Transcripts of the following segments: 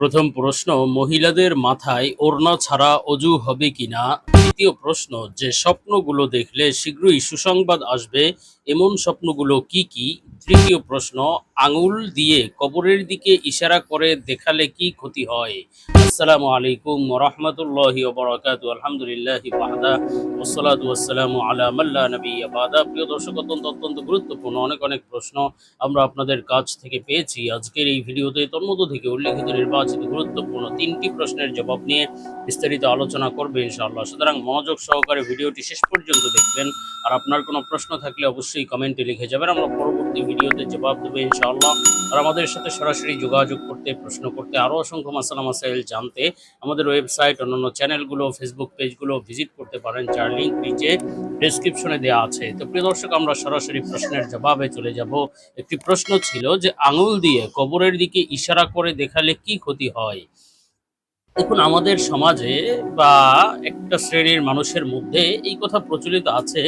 প্রথম প্রশ্ন, মহিলাদের মাথায় ওড়না ছাড়া অজু হবে কিনা? দ্বিতীয় প্রশ্ন, যে স্বপ্নগুলো দেখলে শীঘ্রই সুসংবাদ আসবে, এমন স্বপ্নগুলো কি কি? তৃতীয় প্রশ্ন, আঙুল দিয়ে কবরের দিকে ইশারা করে দেখালে কি ক্ষতি হয়? আসসালামু আলাইকুম রহমতুল্লাহি ওবরাকাতু আলহামদুলিল্লাহ বাহাদা ওসলাতু ওয়াসসালামু আলা মাল্লা নবিয়্যা বাদা। প্রিয় দর্শক, অত্যন্ত অত্যন্ত গুরুত্বপূর্ণ অনেক অনেক প্রশ্ন আমরা আপনাদের কাছ থেকে পেয়েছি। আজকের এই ভিডিওতে তন্মধ্য থেকে উল্লেখিত নির্বাচিত গুরুত্বপূর্ণ তিনটি প্রশ্নের জবাব নিয়ে বিস্তারিত আলোচনা করবে ইনশাআল্লাহ। সুতরাং মনোযোগ সহকারে ভিডিওটি শেষ পর্যন্ত দেখবেন। আর আপনার কোনো প্রশ্ন থাকলে অবশ্যই কমেন্টে লিখে যাবেন। আমরা পরবর্তী ভিডিওতে জবাব দেবে ইনশাআল্লাহ। আর আমাদের সাথে সরাসরি যোগাযোগ করতে, প্রশ্ন করতে আরও অসংখ্য মাসালা মাসাইল জানতে আমাদের ওয়েবসাইট, অন্যান্য চ্যানেলগুলো, ফেসবুক পেজগুলো ভিজিট করতে পারেন, যার লিঙ্ক নিচে ডেসক্রিপশনে দেওয়া আছে। তো প্রিয় দর্শক, আমরা সরাসরি প্রশ্নের জবাবে চলে যাব। একটি প্রশ্ন ছিল যে, আঙুল দিয়ে কবরের দিকে ইশারা করে দেখালে কি ক্ষতি হয়? দেখুন, আমাদের সমাজে বা একটা শ্রেণির মানুষের মধ্যে এই কথা প্রচলিত আছে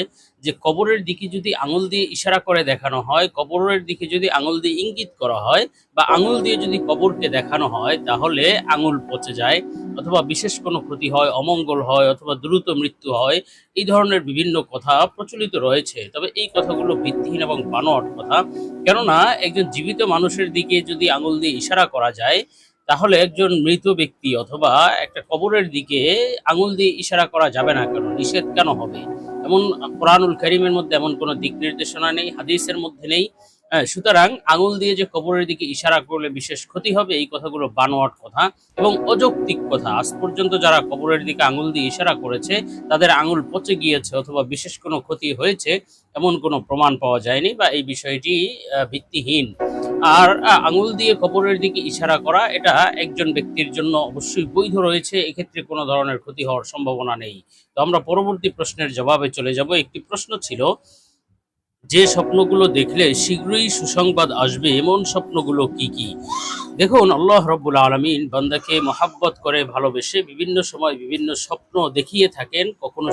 যে কবরের দিকে যদি আঙুল দিয়ে ইশারা করে দেখানো হয়, কবরের দিকে যদি আঙুল দিয়ে ইঙ্গিত করা হয় বা আঙুল দিয়ে যদি কবরকে দেখানো হয়, তাহলে আঙুল পচে যায় অথবা বিশেষ কোনো ক্ষতি হয়, অমঙ্গল হয় অথবা দ্রুত মৃত্যু হয়। এই ধরনের বিভিন্ন কথা প্রচলিত রয়েছে। তবে এই কথাগুলো ভিত্তিহীন এবং বানোয়াট কথা। কেননা, একজন জীবিত মানুষের দিকে যদি আঙুল দিয়ে ইশারা করা যায় তাহলে একজন মৃত ব্যক্তি অথবা একটা কবরের দিকে আঙুল দিয়ে ইশারা করা যাবে না কেন? নিষেধ কেন হবে? এমন কোরআনুল করিমের মধ্যে এমন কোনো দিক নির্দেশনা নেই হাদিসের মধ্যে নেই। হ্যাঁ, সুতরাং আঙুল দিয়ে যে কবরের দিকে ইশারা করলে বিশেষ ক্ষতি হবে এই কথাগুলো বানোয়াট কথা এবং অযৌক্তিক কথা। আজ পর্যন্ত যারা কবরের দিকে আঙুল দিয়ে ইশারা করেছে তাদের আঙুল পচে গিয়েছে অথবা বিশেষ কোনো ক্ষতি হয়েছে এমন কোনো প্রমাণ পাওয়া যায়নি বা এই বিষয়টি ভিত্তিহীন। আর আঙুল দিয়ে কবরের দিকে ইশারা করা, এটা একজন ব্যক্তির জন্য অবশ্যই বৈধ রয়েছে, এক্ষেত্রে কোনো ধরনের ক্ষতি হওয়ার সম্ভাবনা নেই। তো আমরা পরবর্তী প্রশ্নের জবাবে চলে যাব। একটি প্রশ্ন ছিল, যে স্বপ্নগুলো দেখলে শীঘ্রই সুসংবাদ আসবে, এমন স্বপ্নগুলো কি কি? দেখুন, আল্লাহ রব্বুল আলমিন বান্দাকে মহাব্বত করে ভালোবেসে বিভিন্ন সময় বিভিন্ন স্বপ্ন দেখিয়ে থাকেন। কখনো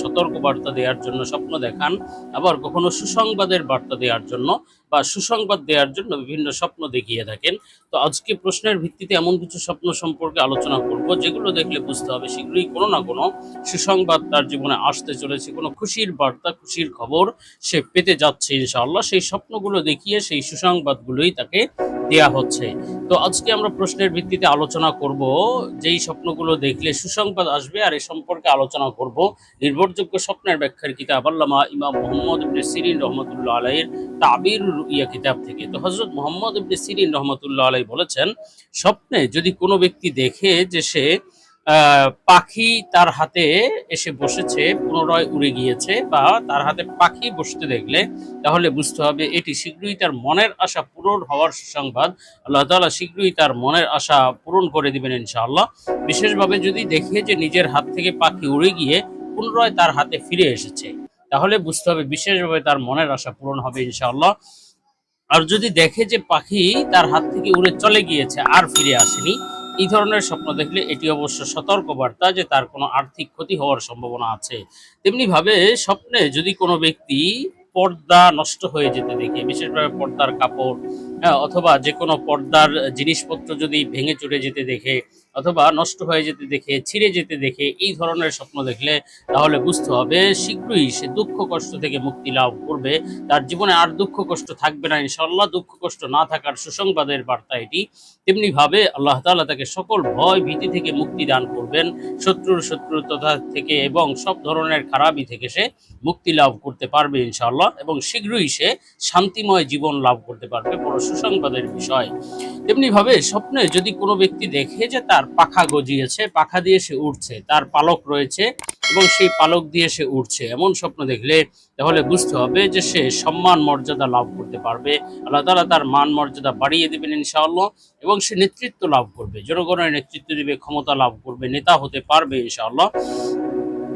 সতর্ক বার্তা দেওয়ার জন্য স্বপ্ন দেখান, আবার কখনো সুসংবাদের বার্তা দেওয়ার জন্য। বা সুসংবাদ দেওয়ার জন্য বিভিন্ন স্বপ্ন দেখিয়ে থাকেন। তো আজকে প্রশ্নের ভিত্তিতে এমন কিছু স্বপ্ন সম্পর্কে আলোচনা করব, যেগুলো দেখলে বুঝতে হবে শীঘ্রই কোনো না কোনো সুসংবাদ তার জীবনে আসতে চলেছে, কোনো খুশির বার্তা, খুশির খবর সে পেতে যাচ্ছে ইনশাআল্লাহ। সেই স্বপ্নগুলো দেখিয়ে সেই সুসংবাদগুলোই তাকে দেয়া হচ্ছে। তো আজকে আমরা প্রশ্নের ভিত্তিতে আলোচনা করব, যেই স্বপ্নগুলো দেখলে সুসংবাদ আসবে আর এ সম্পর্কে আলোচনা করব। নির্ভরযোগ্য স্বপ্নের ব্যাখ্যার কিতাব আল্লামা ইমাম মোহাম্মদ ইবনে সিরিন রহমতুল্লাহ আলাইয়ের তাবির ইয়া কিতাব থেকে। তো হজরত মোহাম্মদ ইবনে সিরিন রহমতুল্লাহ আলাই বলেছেন, স্বপ্নে যদি কোনো ব্যক্তি দেখে যে সে পাখি তার হাতে এসে বসেছে, পুনরায় উড়ে গিয়েছে বা তার হাতে পাখি বসতে দেখলে তাহলে বুঝতে হবে এটি শীঘ্রই তার মনের আশা পূরণ হওয়ার সুসংবাদ। আল্লাহ তাআলা শীঘ্রই তার মনের আশা পূরণ করে দিবেন ইনশাআল্লাহ। বিশেষভাবে যদি দেখে যে নিজের হাত থেকে পাখি উড়ে গিয়ে পুনরায় তার হাতে ফিরে এসেছে, তাহলে বুঝতে হবে বিশেষভাবে তার মনের আশা পূরণ হবে ইনশাআল্লাহ। আর যদি দেখে যে পাখি তার হাত থেকে উড়ে চলে গিয়েছে, আর ফিরে আসেনি এই ধরনের স্বপ্ন দেখলে এটি অবশ্য সতর্ক বার্তা যে তার কোনো আর্থিক ক্ষতি হওয়ার সম্ভাবনা আছে। তেমনিভাবে স্বপ্নে যদি কোনো ব্যক্তি পর্দা নষ্ট হয়ে যেতে দেখে, বিশেষভাবে পর্দার কাপড় অথবা যে কোনো পর্দার জিনিসপত্র যদি ভেঙে চড়ে যেতে দেখে অথবা নষ্ট হয়ে যেতে দেখে, ছিঁড়ে যেতে দেখে এই ধরনের স্বপ্ন দেখলে তাহলে বুঝতে হবে শীঘ্রই সে দুঃখ কষ্ট থেকে মুক্তি লাভ করবে। তার জীবনে আর দুঃখ কষ্ট থাকবে না ইনশাল্লাহ দুঃখ কষ্ট না থাকার সুসংবাদের বার্তা এটি। তেমনি ভাবে আল্লাহ তাআলা তাকে সকল ভয় ভীতি থেকে মুক্তি দান করবেন। শত্রুর শত্রুতা থেকে এবং সব ধরনের খারাপই থেকে সে মুক্তি লাভ করতে পারবে ইনশাল্লাহ এবং শীঘ্রই সে শান্তিময় জীবন লাভ করতে পারবে। বড় সুসংবাদের বিষয়। তেমনি ভাবে স্বপ্নে যদি কোনো ব্যক্তি দেখে যে তার পাখা গজিয়েছে, পাখা দিয়ে সে উঠছে তার পালক রয়েছে এবং সেই পালক দিয়ে সে উঠছে এমন স্বপ্ন দেখলে তাহলে বুঝতে হবে যে সে সম্মান মর্যাদা লাভ করতে পারবে। আল্লাহ তাআলা তার মান মর্যাদা বাড়িয়ে দেবেন ইনশাআল্লাহ এবং সে নেতৃত্ব লাভ করবে, জনগণের নেতৃত্ব দিবে, ক্ষমতা লাভ করবে, নেতা হতে পারবে ইনশাআল্লাহ।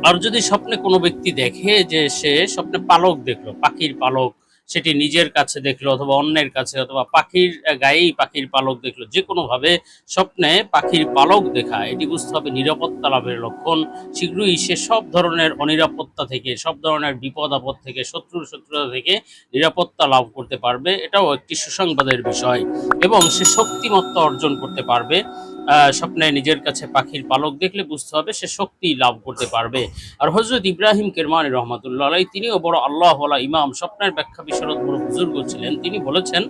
আর যদি স্বপ্নে কোনো ব্যক্তি দেখে যে সে স্বপ্নে পালক দেখল, পাখির পালক সেটি নিজের কাছে দেখল অথবা অন্যের কাছে, অথবা পাখির গায়েই পাখির পালক দেখল। যে কোনোভাবে স্বপ্নে পাখির পালক দেখা, এটি বুঝতে হবে নিরাপত্তা লাভের লক্ষণ। শীঘ্রই সে সব ধরনের অনিরাপত্তা থেকে, সব ধরনের বিপদ আপদ থেকে, শত্রুর শত্রুতা থেকে নিরাপত্তা লাভ করতে পারবে। এটাও একটি সুসংবাদের বিষয় এবং সে শক্তিমত্তা অর্জন করতে পারবে। স্বপ্নে নিজের কাছে পাখির পালক দেখলে বুঝতে হবে সে শক্তি লাভ করতে পারবে। আর হজরত ইব্রাহিম কেরমানি রহমতুল্লাহ আলাই তিনিও বড় আল্লাহওয়ালা ইমাম, স্বপ্নের ব্যাখ্যা বিশারদ বড় বুজুর্গ ছিলেন তিনি বলেছেন,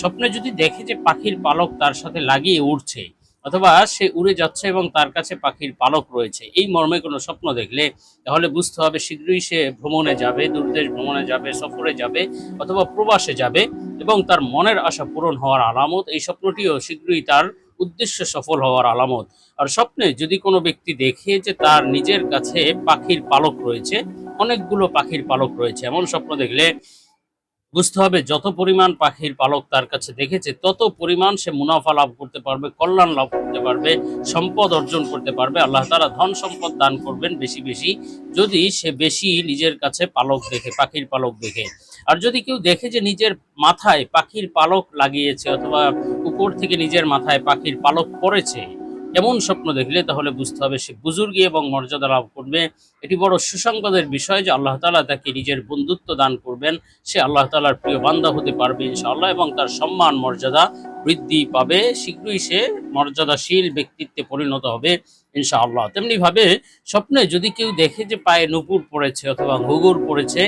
স্বপ্নে যদি দেখে যে পাখির পালক তার সাথে লাগিয়ে উঠছে অথবা সে উড়ে যাচ্ছে এবং তার কাছে পাখির পালক রয়েছে, এই মর্মে কোনো স্বপ্ন দেখলে তাহলে বুঝতে হবে শীঘ্রই সে ভ্রমণে যাবে, দূরদেশ ভ্রমণে যাবে, সফরে যাবে, অথবা প্রবাসে যাবে এবং তার মনের আশা পূরণ হওয়ার আলামত। এই স্বপ্নটিও শীঘ্রই তার উদ্দেশ্য সফল হওয়ার আলামত। আর স্বপ্নে যদি কোনো ব্যক্তি দেখে যে তার নিজের কাছে পাখির পালক রয়েছে, অনেকগুলো পাখির পালক রয়েছে, এমন স্বপ্ন দেখলে বুঝতে হবে যত পরিমাণ পাখির পালক তার কাছে দেখেছে, তত পরিমাণ সে মুনাফা লাভ করতে পারবে, কল্যাণ লাভ করতে পারবে, সম্পদ অর্জন করতে পারবে। আল্লাহ তারা ধন সম্পদ দান করবেন বেশি বেশি, যদি সে বেশি নিজের কাছে পালক দেখে, পাখির পালক দেখে। আর যদি কেউ দেখে যে নিজের মাথায় পাখির পালক লাগিয়েছে অথবা উপর থেকে নিজের মাথায় পাখির পালক পড়েছে এমন স্বপ্ন দেখলে তাহলে বুঝতে হবে সে বুজুর্গি এবং মর্যাদা লাভ করবে। এটি বড় সুসংবাদের বিষয় যে আল্লাহ তালা তাকে নিজের বন্ধুত্ব দান করবেন। সে আল্লাহ তালার প্রিয় বান্দা হতে পারবে ইনশাআল্লাহ এবং তার সম্মান, মর্যাদা বৃদ্ধি পাবে, শীঘ্রই সে মর্যাদাশীল ব্যক্তিত্বে পরিণত হবে, ইনশাআল্লাহ। তেমনি ভাবে স্বপ্নে যদি কেউ দেখে যে পায়ে নুপুর পড়েছে অথবা ঘুঘুর পড়েছে,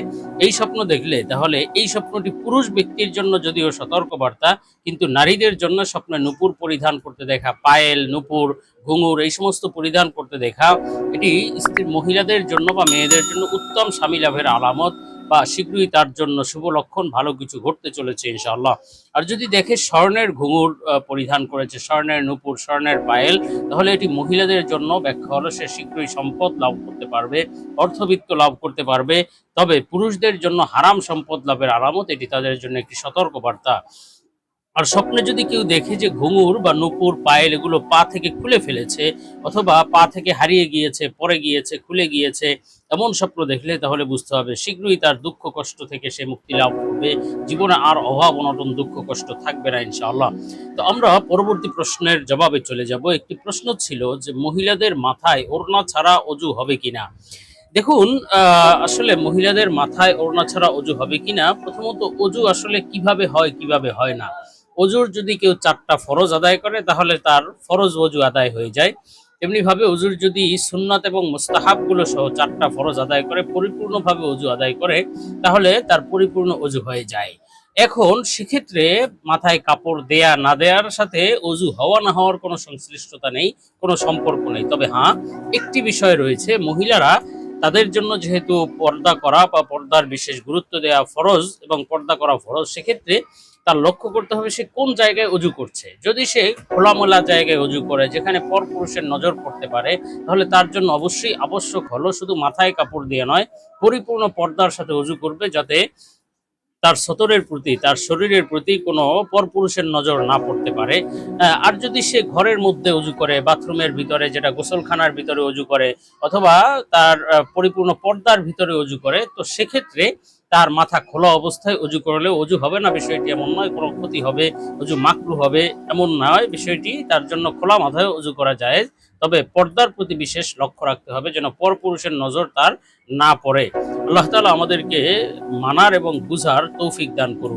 এই স্বপ্ন দেখলে তাহলে এই স্বপ্নটি পুরুষ ব্যক্তির জন্য যদিও সতর্কবার্তা, কিন্তু নারীদের জন্য স্বপ্নে নুপুর পরিধান করতে দেখা, পায়েল, নুপুর, ঘুঙুর, এই সমস্ত পরিধান করতে দেখা, এটি স্ত্রী মহিলাদের জন্য বা মেয়েদের জন্য উত্তম স্বামী লাভের আলামত। বা শীঘ্রই তার জন্য শুভ লক্ষণ, ভালো কিছু ঘটতে চলেছে ইনশাআল্লাহ। আর যদি দেখে স্বর্ণের ঘুঙুর পরিধান করেছে, স্বর্ণের নূপুর, স্বর্ণের পায়েল, তাহলে এটি মহিলাদের জন্য ব্যাখ্যা হলো সে শীঘ্রই সম্পদ লাভ করতে পারবে, অর্থবিত্ত লাভ করতে পারবে। তবে পুরুষদের জন্য হারাম সম্পদ লাভের আলামত, এটি তাদের জন্য একটি সতর্ক বার্তা আর স্বপ্নে যদি কেউ দেখে যে ঘুঙুর বা নুপুর পায়েল এগুলো পা থেকে খুলে ফেলেছে অথবা পা থেকে হারিয়ে গিয়েছে পরে গিয়েছে, খুলে গিয়েছে, এমন স্বপ্ন দেখলে তাহলে বুঝতে হবে শীঘ্রই তার দুঃখ কষ্ট থেকে সে মুক্তি লাভ করবে। জীবনে আর অভাব, অনটন, দুঃখ, কষ্ট থাকবে না ইনশাআল্লাহ। তো আমরা পরবর্তী প্রশ্নের জবাবে চলে যাব। একটি প্রশ্ন ছিল যে মহিলাদের মাথায় ওড়না ছাড়া অজু হবে কিনা? দেখুন আসলে মহিলাদের মাথায় ওড়না ছাড়া অজু হবে কিনা? প্রথমত অজু আসলে কীভাবে হয় কীভাবে হয় না? অজুর যদি কেউ চারটা ফরজ আদায় করে, তাহলে তার ফরজ অজু আদায় হয়ে যায়। তেমনি ভাবে অজুর যদি সুন্নাত এবং মুস্তাহাবগুলো সহ চারটা ফরজ আদায় করে, পরিপূর্ণভাবে অজু আদায় করে, তাহলে তার পরিপূর্ণ অজু হয়ে যায়। এখন সেক্ষেত্রে মাথায় কাপড় দেয়া না দেয়ার সাথে অজু হওয়া না হওয়ার কোনো সংশ্লিষ্টতা নেই, কোনো সম্পর্ক নেই। তবে হ্যাঁ একটি বিষয় রয়েছে, মহিলারা তাদের জন্য যেহেতু পর্দা করা বা পর্দার বিশেষ গুরুত্ব দেওয়া ফরজ এবং পর্দা করা ফরজ, সেক্ষেত্রে তার লক্ষ্য করতে হবে সে কোন জায়গায় অজু করছে। যদি সে খোলামেলা জায়গায় অজু করে, যেখানে পরপুরুষের নজর পড়তে পারে, তাহলে তার জন্য অবশ্যই আবশ্যক হলো শুধু মাথায় কাপড় দিয়ে নয়, পরিপূর্ণ পর্দার সাথে অজু করবে যাতে তার সতরের প্রতি, তার শরীরের প্রতি কোনো পরপুরুষের নজর না পড়তে পারে। আর যদি সে ঘরের মধ্যে অজু করে, বাথরুমের ভিতরে, যেটা গোসলখানার ভিতরে অজু করে, অথবা তার পরিপূর্ণ পর্দার ভিতরে অজু করে, তো সেক্ষেত্রে তার মাথা খোলা অবস্থায় অজু করলে অজু হবে না, বিষয়টি এমন নয়, কোনো ক্ষতি হবে, অজু মাকরু হবে এমন নয়, বিষয়টি তার জন্য খোলা মাথায় অজু করা যায়। তবে পর্দার প্রতি বিশেষ লক্ষ্য রাখতে হবে যেন পরপুরুষের নজর তার না পড়ে। আল্লাহ তালা আমাদেরকে মানার এবং বুঝার তৌফিক দান করুন।